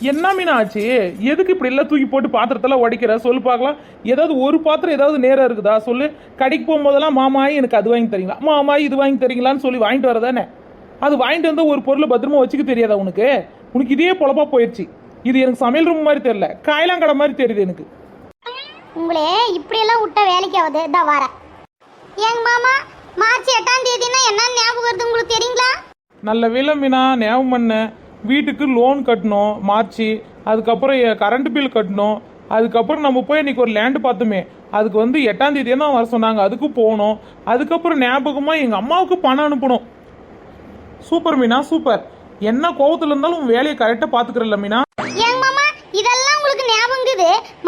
என்ன மீனா ஆச்சு? எதுக்கு இப்படி எல்லாம் தூக்கி போட்டு பாத்திரத்தெல்லாம் உடைக்கிற? சொல்லு பார்க்கலாம். ஏதாவது ஒரு பாத்திரம் ஏதாவது நேரம் இருக்குதா? சொல்லு. கடைக்கு போகும்போதெல்லாம் மாமாயி எனக்கு அது வாங்கி தரீங்களா? மாமாயி இது வாங்கி தரீங்களான்னு சொல்லி வாங்கிட்டு வரதானே? அது வாங்கிட்டு வந்து ஒரு பொருளை பத்திரமா வச்சுக்க தெரியாதா உனக்கு? உனக்கு இதே பொழப்பா போயிடுச்சு இது எனக்கு சமையல் ரூம் மாதிரி தெரியல. காயலாங்கடை மாதிரி தெரியுது எனக்கு. உங்களே இப்படியெல்லாம் விட்ட வேலைக்கு ஆகுது. இதான் வரேன். ஏங்க மாமா மார்ச் எட்டாம் தேதினா என்ன ஞாபகம் வருது உங்களுக்கு தெரியுங்களா? நல்ல வேலை மீனா ஞாபகம் பண்ண. வீட்டுக்கு லோன் கட்டணும் மார்ச்சு அதுக்கப்புறம் கரண்ட் பில் கட்டணும் அதுக்கப்புறம் நம்ம போய் இன்றைக்கி ஒரு லேண்டு பார்த்தோமே அதுக்கு வந்து எட்டாம் தேதியே தான் வர சொன்னாங்க அதுக்கு போகணும். அதுக்கப்புறம் ஞாபகமாக எங்கள் அம்மாவுக்கு பணம் அனுப்பணும். சூப்பர் மீனா சூப்பர் என்ன கோவத்தில் இருந்தாலும் உன் வேலையை கரெக்டாக பார்த்துக்கிறல்ல மீனா? இதெல்லாம் உங்களுக்கு ஞாபகம்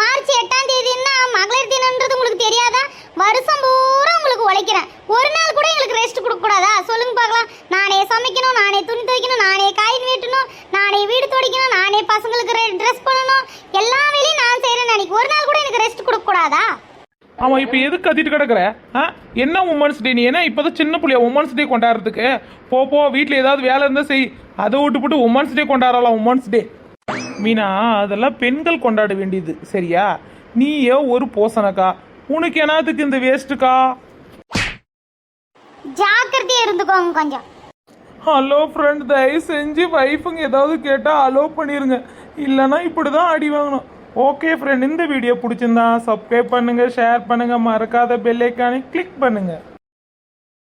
மார்ச் எட்டாம் தேதின்னா மகளிர் தினம்ன்றது உங்களுக்கு தெரியாதா? வருஷம் பூரா உங்களுக்கு உழைக்கிறேன் ஒரு நாள் கூட எங்களுக்கு ரெஸ்ட் கொடுக்க கூடாதா சொல்லுங்க பார்க்கலாம் நானே சமைக்கணும் நானே துணி துவைக்கணும் நானே காயின் வெட்டணும் நானே வீடு துடைக்கணும் நானே பசங்களுக்கு ட்ரெஸ் பண்ணணும் எல்லா வேலையும் நான் செய்கிறேன் அன்னைக்கு ஒரு நாள் கூட எனக்கு ரெஸ்ட் கொடுக்க கூடாதா? அவன் இப்போ எதுக்கு கத்திட்டு கிடக்குற? ஆ? என்ன உமன்ஸ் டே நீ? என்ன இப்போதான் சின்ன புள்ளையா உமன்ஸ் டே கொண்டாடுறதுக்கு? போ போ வீட்டில் ஏதாவது வேலை இருந்தால் செய். அதை விட்டுப்புட்டு உமன்ஸ் டே கொண்டாடலாம் உமன்ஸ் டே மீனா அதெல்லாம் பெண்கள் கொண்டாட வேண்டியது சரியா? நீயே ஒரு போசனக்கா உனக்கு என்னத்துக்கு இந்த வேஸ்ட்டுக்கா ஜாக்கிரதையா இருந்துக்கோங்க கொஞ்சம். ஹலோ ஃப்ரெண்ட் தயவு செஞ்சு வைஃபுங்க ஏதாவது கேட்டால் அலோவ் பண்ணிடுங்க இல்லைன்னா இப்படி தான் அடி வாங்கணும். ஓகே ஃப்ரெண்ட் இந்த வீடியோ பிடிச்சிருந்தா சப்ஸ்கிரைப் பண்ணுங்கள் ஷேர் பண்ணுங்கள் மறக்காத பெல்லைக்கானே கிளிக் பண்ணுங்கள்